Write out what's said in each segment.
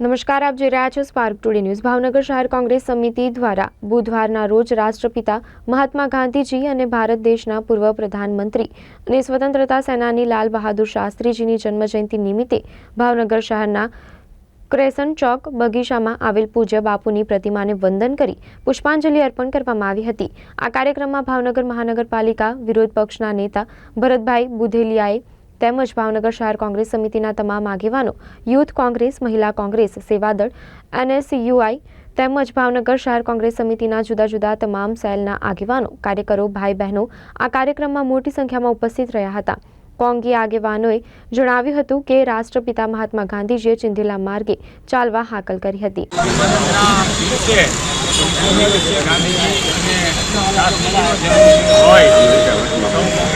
નમસ્કાર, આપ જોઈ રહ્યા છો સ્પાર્ક ટુડે ન્યૂઝ ભાવનગર શહેર કોંગ્રેસ સમિતિ દ્વારા બુધવારના રોજ રાષ્ટ્રપિતા મહાત્મા ગાંધીજી અને ભારત દેશના પૂર્વ પ્રધાનમંત્રી અને સ્વતંત્રતા સેનાની લાલ બહાદુર શાસ્ત્રીજીની જન્મજયંતિ નિમિત્તે ભાવનગર શહેરના ક્રેસન ચોક બગીચામાં આવેલ પૂજ્ય બાપુની પ્રતિમાને વંદન કરી પુષ્પાંજલિ અર્પણ કરવામાં આવી હતી. આ કાર્યક્રમમાં ભાવનગર મહાનગરપાલિકા વિરોધ પક્ષના નેતા ભરતભાઈ બુધેલિયાએ તેમજ ભાવનગર શહેર કોંગ્રેસ સમિતિના તમામ આગેવાનો, યુથ કોંગ્રેસ, મહિલા કોંગ્રેસ, સેવાદળ, એનએસયુઆઈ તેમજ ભાવનગર શહેર કોંગ્રેસ સમિતિના જુદા જુદા તમામ સેલના આગેવાનો, કાર્યકરો ભાઈ બહેનો આ કાર્યક્રમમાં મોટી સંખ્યામાં ઉપસ્થિત રહ્યા હતા. કોંગી આગેવાનોએ જણાવ્યું હતું કે રાષ્ટ્રપિતા મહાત્મા ગાંધીજીએ ચિંધેલા માર્ગે ચાલવા હાકલ કરી હતી. ગાંધીજી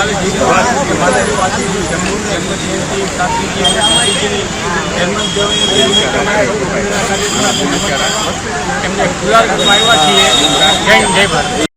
કે માતાજી પાસેથી જન્મજયંતિ જય ભારત